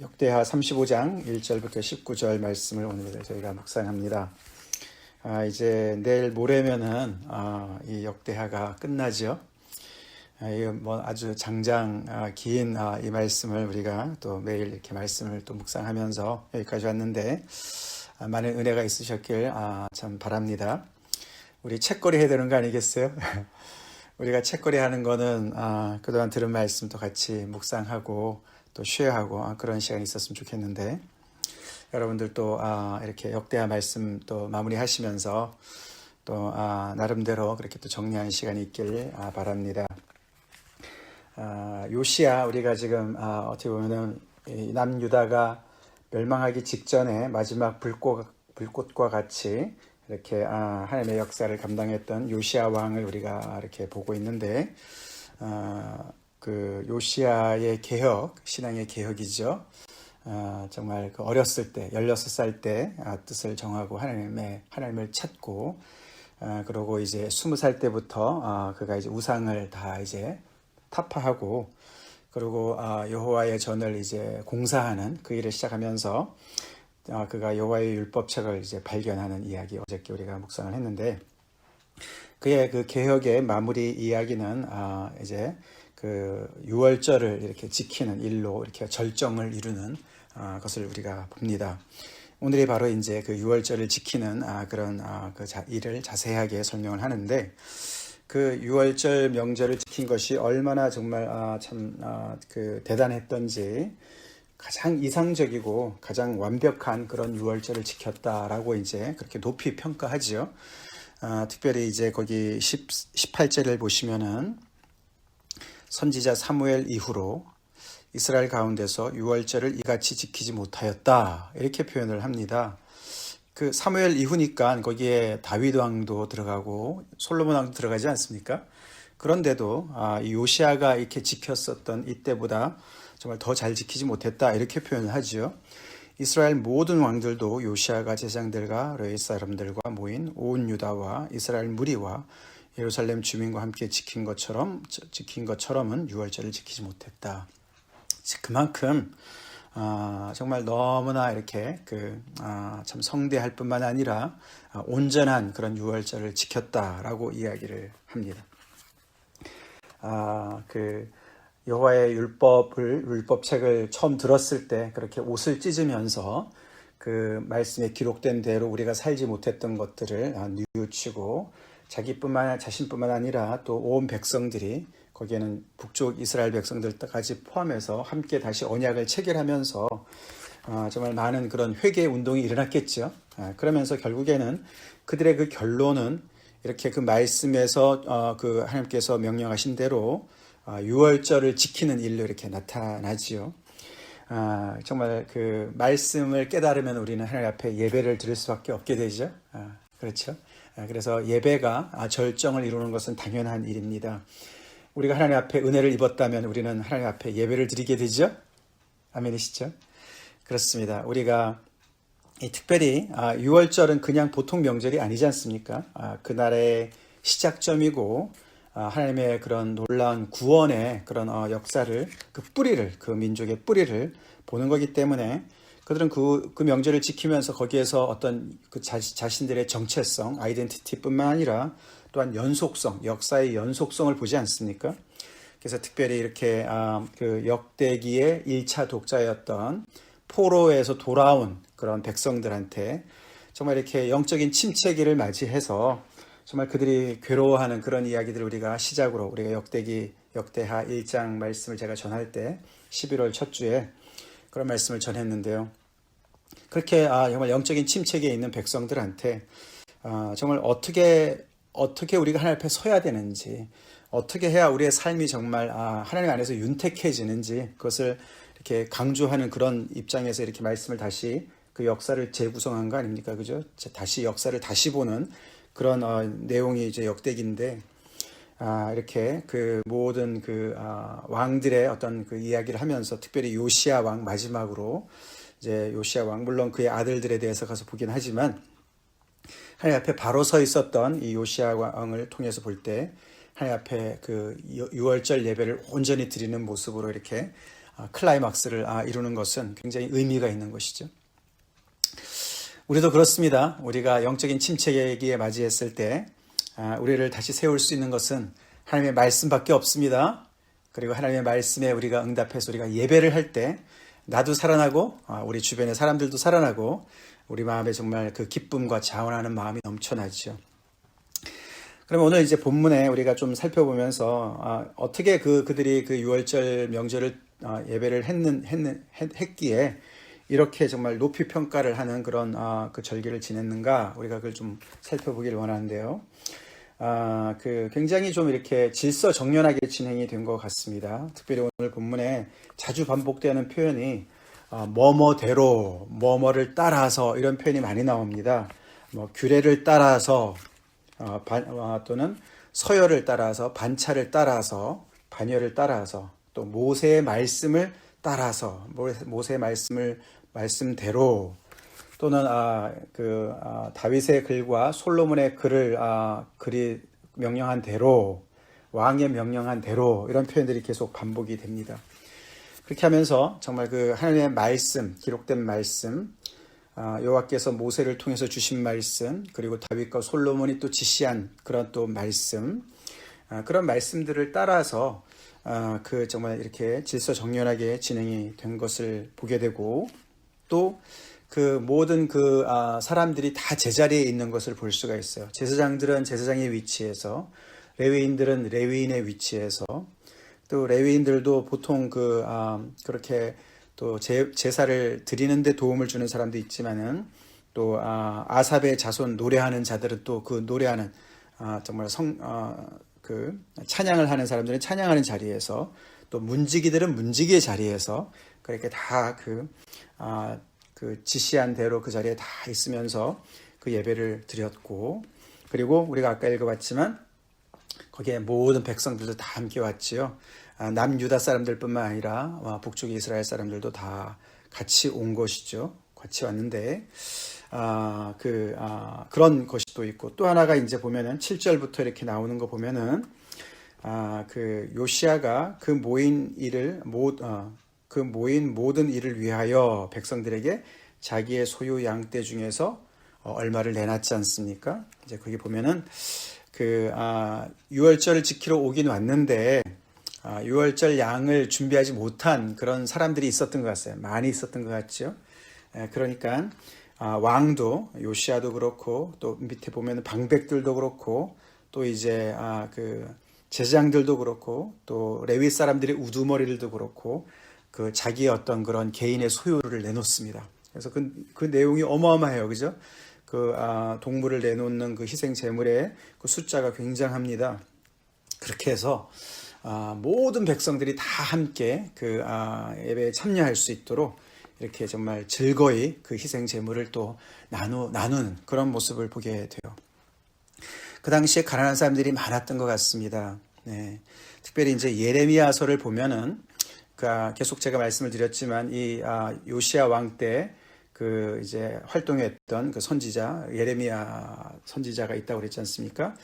역대하 35장 1절부터 19절 말씀을 오늘 저희가 묵상합니다. 아, 이제 내일 모레면은 아, 이 역대하가 끝나죠. 아, 이뭐 아주 장장 아, 긴이 아, 말씀을 우리가 또 매일 이렇게 말씀을 또 묵상하면서 여기까지 왔는데 아, 많은 은혜가 있으셨길 아, 참 바랍니다. 우리 책거리 해야 되는 거 아니겠어요? 우리가 책거리 하는 거는 아, 그동안 들은 말씀도 같이 묵상하고 또 쉐어하고 아, 그런 시간이 있었으면 좋겠는데 여러분들 또 아, 이렇게 역대하 말씀 또 마무리하시면서 또 아, 나름대로 그렇게 또 정리하는 시간이 있길 아, 바랍니다. 아, 요시야 우리가 지금 아, 어떻게 보면은 이 남유다가 멸망하기 직전에 마지막 불꽃, 불꽃과 같이 이렇게 아, 하나님의 역사를 감당했던 요시야 왕을 우리가 이렇게 보고 있는데 아, 그 요시아의 개혁, 신앙의 개혁이죠. 아, 정말 그 어렸을 때, 16살 때 아, 뜻을 정하고 하나님의, 하나님을 찾고, 아, 그러고 이제 20살 때부터 아, 그가 이제 우상을 다 이제 타파하고, 그리고 아, 여호와의 전을 이제 공사하는 그 일을 시작하면서 아, 그가 여호와의 율법책을 이제 발견하는 이야기 어저께 우리가 묵상을 했는데 그의 그 개혁의 마무리 이야기는 아, 이제 그 유월절을 이렇게 지키는 일로 이렇게 절정을 이루는 아, 것을 우리가 봅니다. 오늘이 바로 이제 그 유월절을 지키는 아, 그런 아, 그 자, 일을 자세하게 설명을 하는데 그 유월절 명절을 지킨 것이 얼마나 정말 아, 참그 대단했던지 가장 이상적이고 가장 완벽한 그런 유월절을 지켰다라고 이제 그렇게 높이 평가하지요. 아, 특별히 이제 거기 10, 18절을 보시면은 선지자 사무엘 이후로 이스라엘 가운데서 유월절을 이같이 지키지 못하였다 이렇게 표현을 합니다. 그 사무엘 이후니까 거기에 다윗 왕도 들어가고 솔로몬 왕도 들어가지 않습니까? 그런데도 아, 요시아가 이렇게 지켰었던 이때보다 정말 더 잘 지키지 못했다 이렇게 표현을 하지요. 이스라엘 모든 왕들도 요시아가 제장들과 레이 사람들과 모인 온 유다와 이스라엘 무리와 예루살렘 주민과 함께 지킨 것처럼 지킨 것처럼은 유월절을 지키지 못했다. 그만큼 아, 정말 너무나 이렇게 그, 아, 참 성대할 뿐만 아니라 아, 온전한 그런 유월절을 지켰다라고 이야기를 합니다. 아, 그 여호와의 율법을 율법책을 처음 들었을 때 그렇게 옷을 찢으면서 그 말씀에 기록된 대로 우리가 살지 못했던 것들을 아, 뉘우치고 자기뿐만 자신뿐만 아니라 또 온 백성들이 거기에는 북쪽 이스라엘 백성들까지 포함해서 함께 다시 언약을 체결하면서 어, 정말 많은 그런 회개 운동이 일어났겠죠. 아, 그러면서 결국에는 그들의 그 결론은 이렇게 그 말씀에서 어, 그 하나님께서 명령하신 대로 어, 유월절을 지키는 일로 이렇게 나타나지요. 아, 정말 그 말씀을 깨달으면 우리는 하나님 앞에 예배를 드릴 수밖에 없게 되죠. 아, 그렇죠. 아, 그래서 예배가 아, 절정을 이루는 것은 당연한 일입니다. 우리가 하나님 앞에 은혜를 입었다면 우리는 하나님 앞에 예배를 드리게 되죠. 아멘이시죠? 그렇습니다. 우리가 특별히 6월절은 그냥 보통 명절이 아니지 않습니까? 그날의 시작점이고 하나님의 그런 놀라운 구원의 그런 어, 역사를 그 뿌리를 그 민족의 뿌리를 보는 거기 때문에 그들은 그, 그 명절을 지키면서 거기에서 어떤 그 자, 자신들의 정체성, 아이덴티티뿐만 아니라 또한 연속성, 역사의 연속성을 보지 않습니까? 그래서 특별히 이렇게 아, 그 역대기의 1차 독자였던 포로에서 돌아온 그런 백성들한테 정말 이렇게 영적인 침체기를 맞이해서 정말 그들이 괴로워하는 그런 이야기들을 우리가 시작으로 우리가 역대기 역대하 1장 말씀을 제가 전할 때 11월 첫 주에 그런 말씀을 전했는데요. 그렇게 아, 정말 영적인 침체기에 있는 백성들한테 아, 정말 어떻게 어떻게 우리가 하나님 앞에 서야 되는지 어떻게 해야 우리의 삶이 정말 아, 하나님 안에서 윤택해지는지 그것을 이렇게 강조하는 그런 입장에서 이렇게 말씀을 다시 그 역사를 재구성한 거 아닙니까? 그죠? 다시 역사를 다시 보는 그런 어, 내용이 이제 역대기인데 아, 이렇게 그 모든 그 아, 왕들의 어떤 그 이야기를 하면서 특별히 요시아 왕 마지막으로 이제 요시아 왕 물론 그의 아들들에 대해서 가서 보긴 하지만 하나님 앞에 바로 서 있었던 이 요시아 왕을 통해서 볼 때 하나님 앞에 그 유월절 예배를 온전히 드리는 모습으로 이렇게 아, 클라이막스를 아, 이루는 것은 굉장히 의미가 있는 것이죠. 우리도 그렇습니다. 우리가 영적인 침체기에 맞이했을 때 아, 우리를 다시 세울 수 있는 것은 하나님의 말씀밖에 없습니다. 그리고 하나님의 말씀에 우리가 응답해서 우리가 예배를 할 때 나도 살아나고 아, 우리 주변의 사람들도 살아나고 우리 마음에 정말 그 기쁨과 자원하는 마음이 넘쳐나죠. 그럼 오늘 이제 본문에 우리가 좀 살펴보면서 아, 어떻게 그 그들이 그 유월절 명절을 아, 예배를 했는, 했는 했, 했기에 이렇게 정말 높이 평가를 하는 그런 아, 그 절기를 지냈는가 우리가 그걸 좀 살펴보기를 원하는데요. 아, 그 굉장히 좀 이렇게 질서 정연하게 진행이 된 것 같습니다. 특별히 오늘 본문에 자주 반복되는 표현이 아, 뭐뭐대로, 뭐뭐를 따라서 이런 표현이 많이 나옵니다. 뭐 규례를 따라서 어, 반, 어, 또는 서열을 따라서 반차를 따라서 반열을 따라서 또 모세의 말씀을 따라서 모세- 모세의 말씀을 말씀대로 또는 아, 그 아, 다윗의 글과 솔로몬의 글을 아, 글이 명령한 대로 왕의 명령한 대로 이런 표현들이 계속 반복이 됩니다. 그렇게 하면서 정말 그 하나님의 말씀 기록된 말씀 아, 여호와께서 모세를 통해서 주신 말씀 그리고 다윗과 솔로몬이 또 지시한 그런 또 말씀 아, 그런 말씀들을 따라서 아, 그 정말 이렇게 질서 정연하게 진행이 된 것을 보게 되고 또 그 모든 그 아, 사람들이 다 제자리에 있는 것을 볼 수가 있어요. 제사장들은 제사장의 위치에서 레위인들은 레위인의 위치에서 또 레위인들도 보통 그 아, 그렇게 또 제, 제사를 드리는데 도움을 주는 사람도 있지만은 또 아, 아삽의 자손 노래하는 자들은 또 그 노래하는 아, 정말 성, 아, 그 찬양을 하는 사람들은 찬양하는 자리에서 또 문지기들은 문지기의 자리에서 그렇게 다 그 아, 그 지시한 대로 그 자리에 다 있으면서 그 예배를 드렸고 그리고 우리가 아까 읽어봤지만 거기에 모든 백성들도 다 함께 왔지요. 아, 남유다 사람들뿐만 아니라 아, 북쪽 이스라엘 사람들도 다 같이 온 것이죠. 같이 왔는데 아, 그 아, 그런 것이 또 있고 또 하나가 이제 보면은 7절부터 이렇게 나오는 거 보면은 아, 그 요시아가 그 모인 일을 모, 어, 그 모인 모든 일을 위하여 백성들에게 자기의 소유 양떼 중에서 어, 얼마를 내놨지 않습니까? 이제 거기 보면은 그 아, 유월절을 지키러 오긴 왔는데 아, 유월절 양을 준비하지 못한 그런 사람들이 있었던 것 같아요. 많이 있었던 것 같죠. 에, 그러니까 아, 왕도 요시아도 그렇고 또 밑에 보면 방백들도 그렇고 또 이제 아, 그 제사장들도 그렇고 또 레위 사람들의 우두머리들도 그렇고 그 자기의 어떤 그런 개인의 소유를 내놓습니다. 그래서 그, 그 내용이 어마어마해요. 그죠? 그 아, 동물을 내놓는 그 희생 제물의 그 숫자가 굉장합니다. 그렇게 해서 아, 모든 백성들이 다 함께 그 아, 예배에 참여할 수 있도록 이렇게 정말 즐거이 그 희생 제물을 또 나누 나누는 그런 모습을 보게 돼요. 그 당시에 가난한 사람들이 많았던 것 같습니다. 네. 특별히 이제 예레미야서를 보면은 계속 제가 말씀을 드렸지만 이 아, 요시아 왕 때 그 이제 활동했던 그 선지자 예레미야 선지자가 있다고 그랬지 않습니까?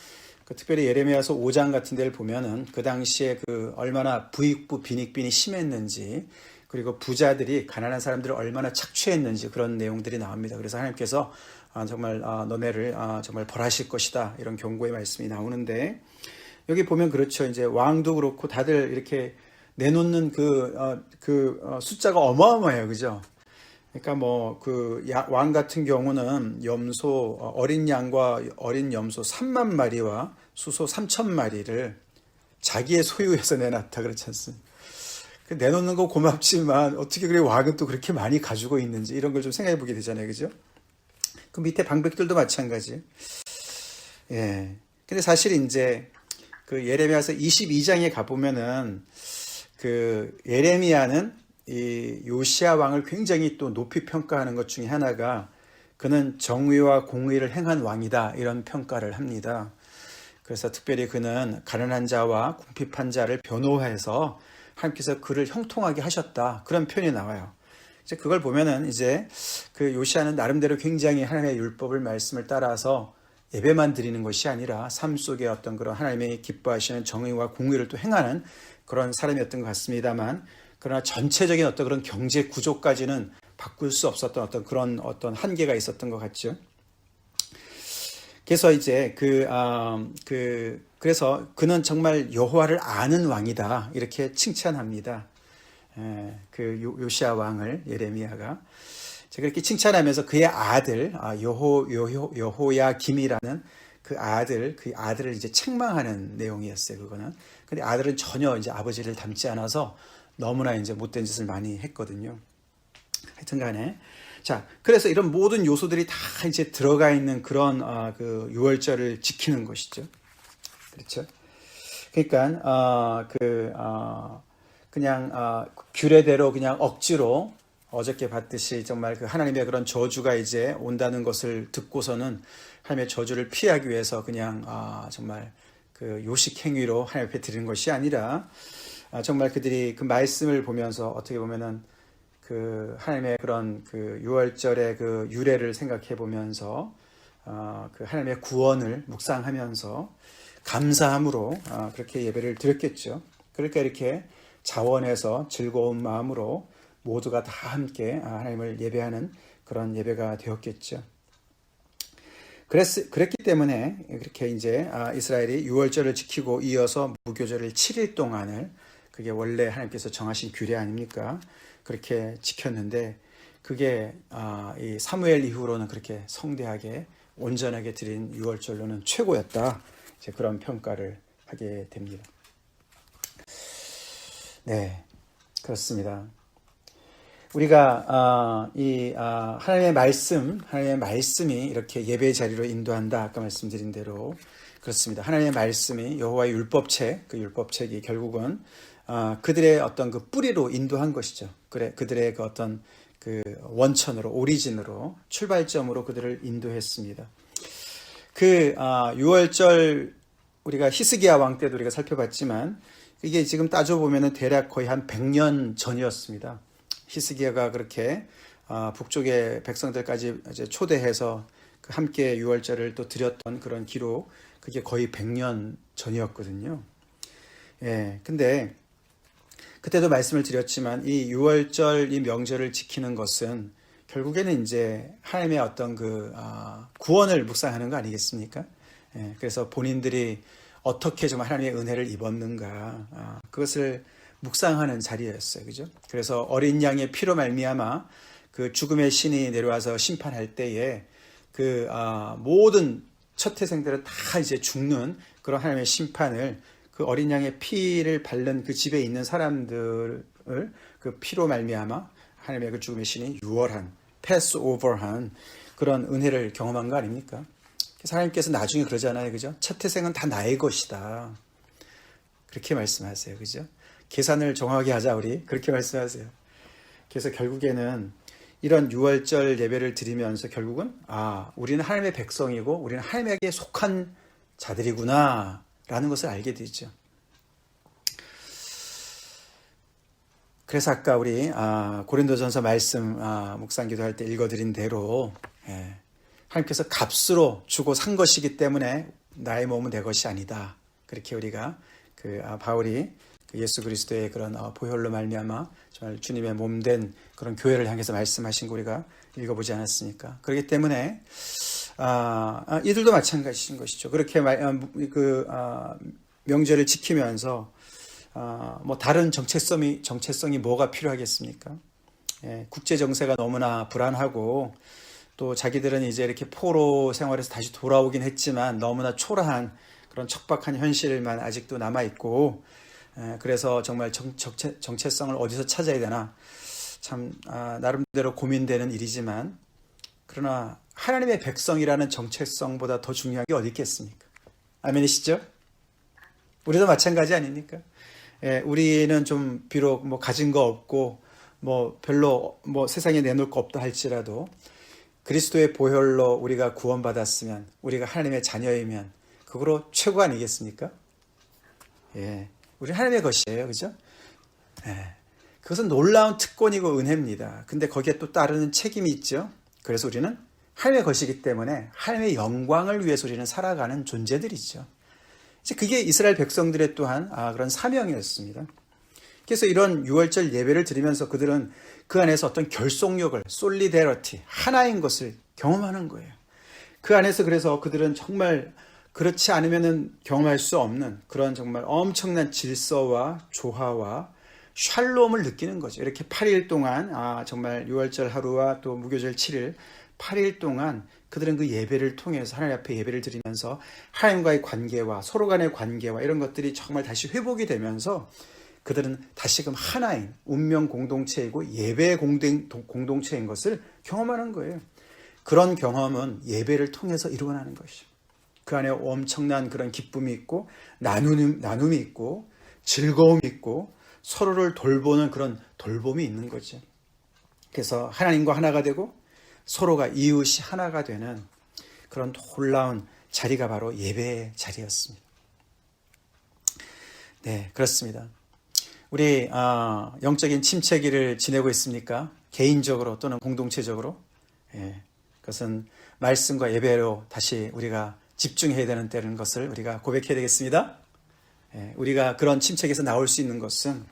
그 특별히 예레미야서 5장 같은 데를 보면은 그 당시에 그 얼마나 부익부 빈익빈이 심했는지 그리고 부자들이 가난한 사람들을 얼마나 착취했는지 그런 내용들이 나옵니다. 그래서 하나님께서 아, 정말 아, 너네를 아, 정말 벌하실 것이다 이런 경고의 말씀이 나오는데 여기 보면 그렇죠. 이제 왕도 그렇고 다들 이렇게 내놓는 그, 어, 그 어, 숫자가 어마어마해요. 그죠? 그러니까 뭐 그 왕 같은 경우는 염소 어, 어린 양과 어린 염소 3만 마리와 수소 3천 마리를 자기의 소유에서 내놨다 그렇지 않습니까? 그 내놓는 거 고맙지만 어떻게 그래 왕은 또 그렇게 많이 가지고 있는지 이런 걸 좀 생각해 보게 되잖아요. 그죠? 그 밑에 방백들도 마찬가지. 예. 근데 사실 이제 그 예레미야서 22장에 가 보면은 그 예레미야는 이 요시아 왕을 굉장히 또 높이 평가하는 것 중에 하나가 그는 정의와 공의를 행한 왕이다 이런 평가를 합니다. 그래서 특별히 그는 가난한 자와 궁핍한 자를 변호해서 하나님께서 그를 형통하게 하셨다 그런 표현이 나와요. 이제 그걸 보면은 이제 그 요시아는 나름대로 굉장히 하나님의 율법을 말씀을 따라서 예배만 드리는 것이 아니라 삶 속에 어떤 그런 하나님의 기뻐하시는 정의와 공의를 또 행하는 그런 사람이었던 것 같습니다만 그러나 전체적인 어떤 그런 경제 구조까지는 바꿀 수 없었던 어떤 그런 어떤 한계가 있었던 것 같죠. 그래서 이제 그, 아, 그, 그래서 그는 정말 여호와를 아는 왕이다. 이렇게 칭찬합니다. 예, 그 요- 요시아 왕을 예레미야가. 자, 그렇게 칭찬하면서 그의 아들, 아, 여호, 여호, 여호야 김이라는 그 아들, 그 아들을 이제 책망하는 내용이었어요, 그거는. 근데 아들은 전혀 이제 아버지를 닮지 않아서 너무나 이제 못된 짓을 많이 했거든요. 하여튼 간에. 자, 그래서 이런 모든 요소들이 다 이제 들어가 있는 그런, 아, 그, 유월절을 지키는 것이죠. 그렇죠. 그러니까, 어, 그, 어, 그냥, 어, 규례대로 그냥 억지로 어저께 봤듯이 정말 그 하나님의 그런 저주가 이제 온다는 것을 듣고서는 하나님의 저주를 피하기 위해서 그냥, 아, 정말 그 요식 행위로 하나님 앞에 드리는 것이 아니라, 아, 정말 그들이 그 말씀을 보면서 어떻게 보면은 그 하나님의 그런 그 유월절의 그 유래를 생각해 보면서 어, 그 하나님의 구원을 묵상하면서 감사함으로 어, 그렇게 예배를 드렸겠죠. 그러니까 이렇게 자원해서 즐거운 마음으로 모두가 다 함께 아, 하나님을 예배하는 그런 예배가 되었겠죠. 그랬, 그랬기 때문에 그렇게 이제 아, 이스라엘이 유월절을 지키고 이어서 무교절을 7일 동안을 그게 원래 하나님께서 정하신 규례 아닙니까? 그렇게 지켰는데 그게 아, 이 사무엘 이후로는 그렇게 성대하게 온전하게 드린 유월절로는 최고였다. 이제 그런 평가를 하게 됩니다. 네, 그렇습니다. 우리가 아, 이 아, 하나님의 말씀, 하나님의 말씀이 이렇게 예배 자리로 인도한다. 아까 말씀드린 대로 그렇습니다. 하나님의 말씀이 여호와의 율법책, 그 율법책이 결국은 아, 그들의 어떤 그 뿌리로 인도한 것이죠. 그래 그들의 그 어떤 그 원천으로 오리진으로 출발점으로 그들을 인도했습니다. 그 아, 6월절 우리가 히스기야 왕 때도 우리가 살펴봤지만 이게 지금 따져 보면은 대략 거의 한 100년 전이었습니다. 히스기야가 그렇게 아, 북쪽의 백성들까지 초대해서 그 함께 6월절을 또 드렸던 그런 기록 그게 거의 100년 전이었거든요. 예. 근데 그때도 말씀을 드렸지만 이 6월절 이 명절을 지키는 것은 결국에는 이제 하나님의 어떤 그 아, 구원을 묵상하는 거 아니겠습니까? 예, 그래서 본인들이 어떻게 좀 하나님의 은혜를 입었는가 아, 그것을 묵상하는 자리였어요, 그죠? 그래서 어린 양의 피로 말미암아 그 죽음의 신이 내려와서 심판할 때에 그 아, 모든 첫 태생들은 다 이제 죽는 그런 하나님의 심판을 그 어린 양의 피를 바른 그 집에 있는 사람들을 그 피로 말미암아 하나님의 그 죽음의 신이 유월한 패스오버한 그런 은혜를 경험한 거 아닙니까? 하나님께서 나중에 그러잖아요, 그죠? 첫 태생은 다 나의 것이다. 그렇게 말씀하세요, 그죠? 계산을 정확하게 하자 우리 그렇게 말씀하세요. 그래서 결국에는 이런 유월절 예배를 드리면서 결국은 아 우리는 하나님의 백성이고 우리는 하나님에게 속한 자들이구나라는 것을 알게 되죠. 그래서 아까 우리 아, 고린도전서 말씀 아, 묵상 기도 할 때 읽어드린 대로 예, 하나님께서 값으로 주고 산 것이기 때문에 나의 몸은 내 것이 아니다. 그렇게 우리가 그 아, 바울이 그 예수 그리스도의 그런 어, 보혈로 말미암아 정말 주님의 몸된 그런 교회를 향해서 말씀하신 거 우리가 읽어보지 않았습니까? 그렇기 때문에 아, 아, 이들도 마찬가지인 것이죠. 그렇게 말, 아, 그 아, 명절을 지키면서 아, 뭐 다른 정체성이 정체성이 뭐가 필요하겠습니까? 예, 국제 정세가 너무나 불안하고 또 자기들은 이제 이렇게 포로 생활에서 다시 돌아오긴 했지만 너무나 초라한 그런 척박한 현실만 아직도 남아 있고 예, 그래서 정말 정, 정체, 정체성을 어디서 찾아야 되나 참 아, 나름대로 고민되는 일이지만 그러나 하나님의 백성이라는 정체성보다 더 중요한 게 어디 있겠습니까? 아멘이시죠? 우리도 마찬가지 아닙니까? 예, 우리는 좀 비록 뭐 가진 거 없고 뭐 별로 뭐 세상에 내놓을 거 없다 할지라도 그리스도의 보혈로 우리가 구원받았으면 우리가 하나님의 자녀이면 그거로 최고 아니겠습니까? 예. 우리 하나님의 것이에요. 그죠? 예. 그것은 놀라운 특권이고 은혜입니다. 근데 거기에 또 따르는 책임이 있죠. 그래서 우리는 하나님의 것이기 때문에 하나님의 영광을 위해서 우리는 살아가는 존재들이죠. 이제 그게 이스라엘 백성들의 또한 아, 그런 사명이었습니다. 그래서 이런 유월절 예배를 드리면서 그들은 그 안에서 어떤 결속력을 솔리데러티 하나인 것을 경험하는 거예요. 그 안에서 그래서 그들은 정말 그렇지 않으면은 경험할 수 없는 그런 정말 엄청난 질서와 조화와 샬롬을 느끼는 거죠. 이렇게 8일 동안 아 정말 6월절 하루와 또 무교절 7일 8일 동안 그들은 그 예배를 통해서 하나님 앞에 예배를 드리면서 하나님과의 관계와 서로 간의 관계와 이런 것들이 정말 다시 회복이 되면서 그들은 다시금 하나인 운명 공동체이고 예배 공동, 공동체인 것을 경험하는 거예요. 그런 경험은 예배를 통해서 일어나는 것이죠. 그 안에 엄청난 그런 기쁨이 있고 나눔, 나눔이 있고 즐거움이 있고 서로를 돌보는 그런 돌봄이 있는 거죠. 그래서 하나님과 하나가 되고 서로가 이웃이 하나가 되는 그런 놀라운 자리가 바로 예배의 자리였습니다. 네, 그렇습니다. 우리 어, 영적인 침체기를 지내고 있습니까? 개인적으로 또는 공동체적으로? 예, 그것은 말씀과 예배로 다시 우리가 집중해야 되는 때는 것을 우리가 고백해야 되겠습니다. 예, 우리가 그런 침체기에서 나올 수 있는 것은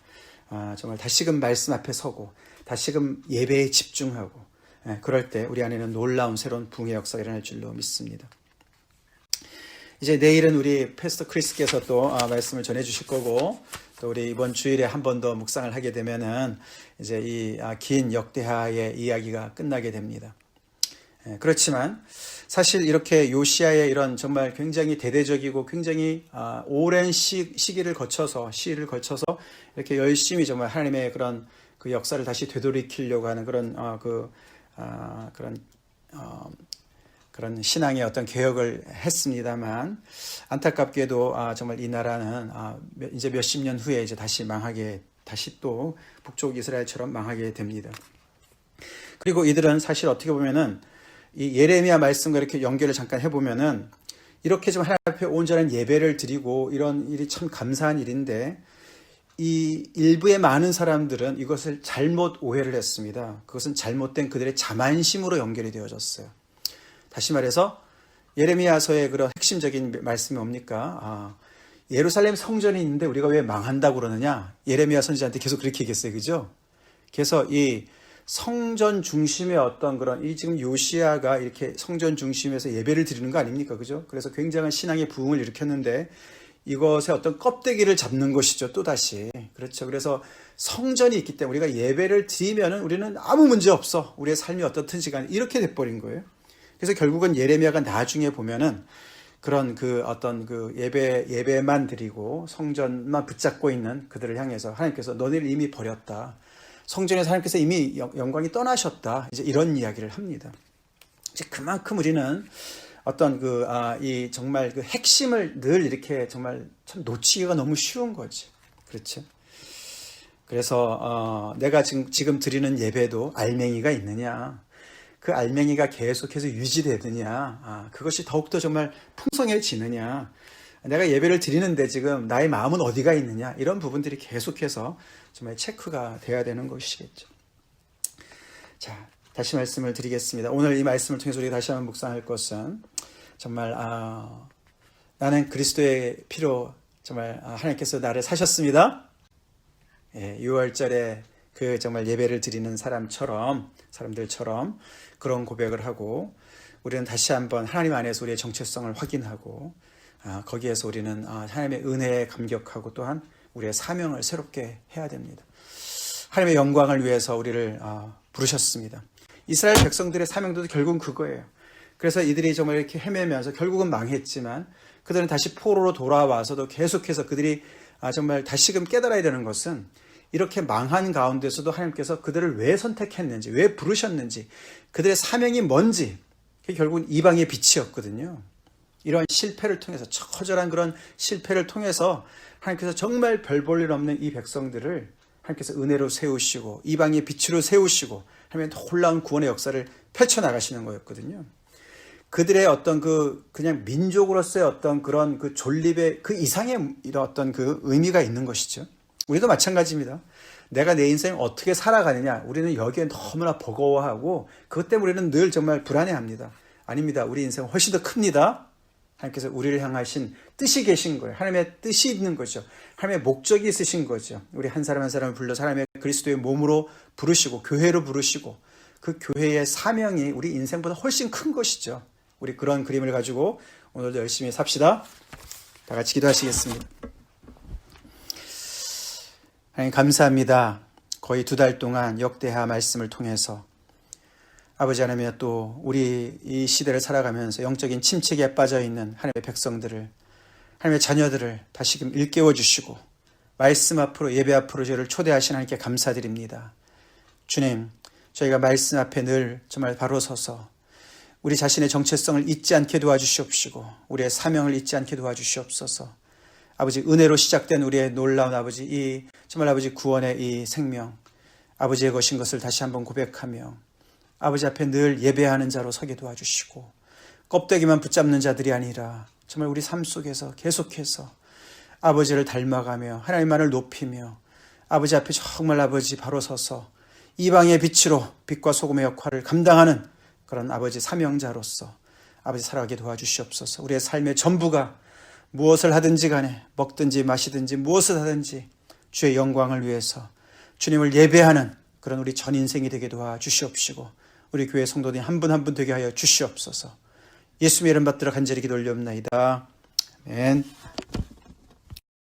어, 정말 다시금 말씀 앞에 서고 다시금 예배에 집중하고 예, 그럴 때 우리 안에는 놀라운 새로운 붕의 역사가 일어날 줄로 믿습니다. 이제 내일은 우리 패스터 크리스께서 또 아, 말씀을 전해 주실 거고 또 우리 이번 주일에 한 번 더 묵상을 하게 되면은 이제 이긴 아, 역대하의 이야기가 끝나게 됩니다. 예, 그렇지만 사실 이렇게 요시아의 이런 정말 굉장히 대대적이고 굉장히 아, 오랜 시, 기를 거쳐서 시를 거쳐서 이렇게 열심히 정말 하나님의 그런 그 역사를 다시 되돌이키려고 하는 그런 어, 그 어, 그런 어, 그런 신앙의 어떤 개혁을 했습니다만 안타깝게도 아, 정말 이 나라는 아, 이제 몇십 년 후에 이제 다시 망하게 다시 또 북쪽 이스라엘처럼 망하게 됩니다. 그리고 이들은 사실 어떻게 보면은 이 예레미야 말씀과 이렇게 연결을 잠깐 해보면은 이렇게 좀 하나님 앞에 온전한 예배를 드리고 이런 일이 참 감사한 일인데 이 일부의 많은 사람들은 이것을 잘못 오해를 했습니다. 그것은 잘못된 그들의 자만심으로 연결이 되어졌어요. 다시 말해서 예레미야서의 그런 핵심적인 말씀이 뭡니까? 아, 예루살렘 성전이 있는데 우리가 왜 망한다고 그러느냐? 예레미야 선지자한테 계속 그렇게 얘기했어요. 그죠? 그래서 이 성전 중심의 어떤 그런 이 지금 요시아가 이렇게 성전 중심에서 예배를 드리는 거 아닙니까? 그죠? 그래서 굉장한 신앙의 부흥을 일으켰는데 이것의 어떤 껍데기를 잡는 것이죠. 또다시. 그렇죠. 그래서 성전이 있기 때문에 우리가 예배를 드리면은 우리는 아무 문제 없어. 우리의 삶이 어떻든지 간에 이렇게 돼버린 거예요. 그래서 결국은 예레미야가 나중에 보면은 그런 그 어떤 그 예배, 예배만 드리고 성전만 붙잡고 있는 그들을 향해서 하나님께서 너네를 이미 버렸다. 성전에서 하나님께서 이미 영광이 떠나셨다. 이제 이런 이야기를 합니다. 이제 그만큼 우리는 어떤 그, 아, 이 정말 그 핵심을 늘 이렇게 정말 참 놓치기가 너무 쉬운 거지. 그렇죠? 그래서, 어, 내가 지금, 지금 드리는 예배도 알맹이가 있느냐. 그 알맹이가 계속해서 유지되느냐. 아, 그것이 더욱더 정말 풍성해지느냐. 내가 예배를 드리는데 지금 나의 마음은 어디가 있느냐. 이런 부분들이 계속해서 정말 체크가 돼야 되는 것이겠죠. 자, 다시 말씀을 드리겠습니다. 오늘 이 말씀을 통해서 우리 다시 한번 묵상할 것은 정말 아, 나는 그리스도의 피로 정말 아, 하나님께서 나를 사셨습니다. 예, 6월절에 그 정말 예배를 드리는 사람처럼 사람들처럼 그런 고백을 하고 우리는 다시 한번 하나님 안에서 우리의 정체성을 확인하고 아, 거기에서 우리는 아, 하나님의 은혜에 감격하고 또한 우리의 사명을 새롭게 해야 됩니다. 하나님의 영광을 위해서 우리를 아, 부르셨습니다. 이스라엘 백성들의 사명도 결국은 그거예요. 그래서 이들이 정말 이렇게 헤매면서 결국은 망했지만 그들은 다시 포로로 돌아와서도 계속해서 그들이 아, 정말 다시금 깨달아야 되는 것은 이렇게 망한 가운데서도 하나님께서 그들을 왜 선택했는지, 왜 부르셨는지, 그들의 사명이 뭔지, 결국은 이방의 빛이었거든요. 이런 실패를 통해서, 처절한 그런 실패를 통해서 하나님께서 정말 별 볼 일 없는 이 백성들을 하나님께서 은혜로 세우시고, 이방의 빛으로 세우시고, 하나님의 놀라운 구원의 역사를 펼쳐 나가시는 거였거든요. 그들의 어떤 그 그냥 민족으로서의 어떤 그런 그 존립의 그 이상의 이런 어떤 그 의미가 있는 것이죠. 우리도 마찬가지입니다. 내가 내 인생 어떻게 살아가느냐. 우리는 여기에 너무나 버거워하고 그것 때문에 우리는 늘 정말 불안해합니다. 아닙니다. 우리 인생은 훨씬 더 큽니다. 하나님께서 우리를 향하신 뜻이 계신 거예요. 하나님의 뜻이 있는 거죠. 하나님의 목적이 있으신 거죠. 우리 한 사람 한 사람을 불러 하나님의 그리스도의 몸으로 부르시고 교회로 부르시고 그 교회의 사명이 우리 인생보다 훨씬 큰 것이죠. 우리 그런 그림을 가지고 오늘도 열심히 삽시다. 다 같이 기도하시겠습니다. 하나님 감사합니다. 거의 두 달 동안 역대하 말씀을 통해서 아버지 하나님 또 우리 이 시대를 살아가면서 영적인 침체기에 빠져 있는 하나님의 백성들을 하나님의 자녀들을 다시금 일깨워 주시고 말씀 앞으로 예배 앞으로 저를 초대하신 하나님께 감사드립니다. 주님, 저희가 말씀 앞에 늘 정말 바로 서서 우리 자신의 정체성을 잊지 않게 도와주시옵시고 우리의 사명을 잊지 않게 도와주시옵소서. 아버지 은혜로 시작된 우리의 놀라운 아버지 이 정말 아버지 구원의 이 생명 아버지의 것인 것을 다시 한번 고백하며 아버지 앞에 늘 예배하는 자로 서게 도와주시고 껍데기만 붙잡는 자들이 아니라 정말 우리 삶 속에서 계속해서 아버지를 닮아가며 하나님만을 높이며 아버지 앞에 정말 아버지 바로 서서 이방의 빛으로 빛과 소금의 역할을 감당하는 그런 아버지 사명자로서 아버지 살아가게 도와주시옵소서. 우리의 삶의 전부가 무엇을 하든지 간에 먹든지 마시든지 무엇을 하든지 주의 영광을 위해서 주님을 예배하는 그런 우리 전 인생이 되게 도와주시옵시고 우리 교회 성도들 한 분 한 분 되게 하여 주시옵소서. 예수의 이름 받들어 간절히 기도 올리옵나이다. 아멘.